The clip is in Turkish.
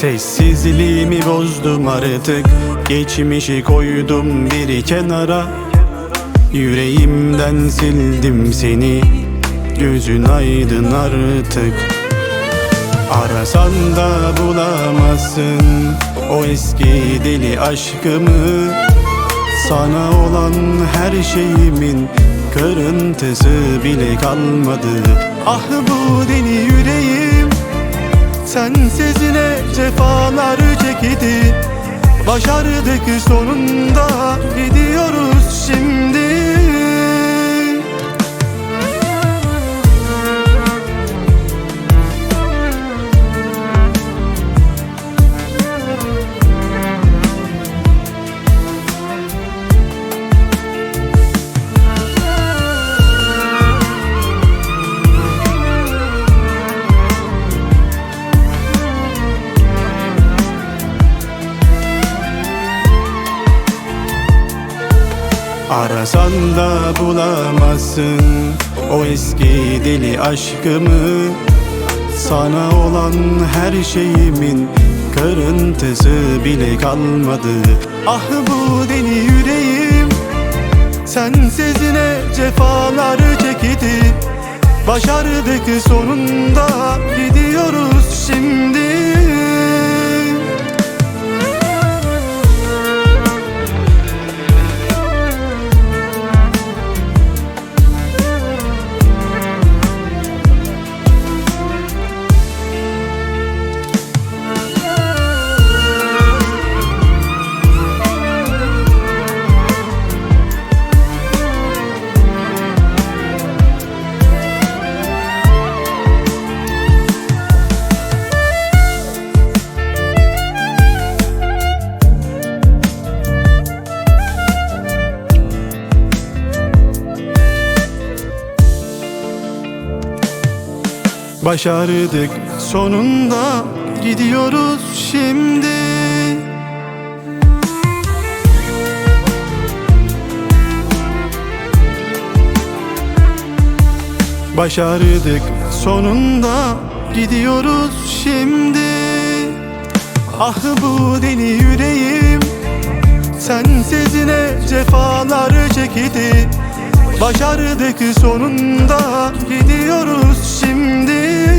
Sessizliğimi bozdum artık. Geçmişi koydum bir kenara. Yüreğimden sildim seni. Gözün aydın artık. Arasan da bulamazsın O eski deli aşkımı. Sana olan her şeyimin Kırıntısı bile kalmadı. Ah bu deli yüreğim Sensiz ne cefalar çekti Başardık sonunda Gidiyoruz şimdi Arasan da bulamazsın O eski deli aşkımı. Sana olan her şeyimin Kırıntısı bile kalmadı. Ah bu deli yüreğim Sensiz ne cefalar çekti. Başardık sonunda Gidiyoruz Başardık sonunda gidiyoruz şimdi. Başardık sonunda gidiyoruz şimdi. Ah bu deli yüreğim Sensiz ne cefalar çekti Başardık sonunda gidiyoruz şimdi.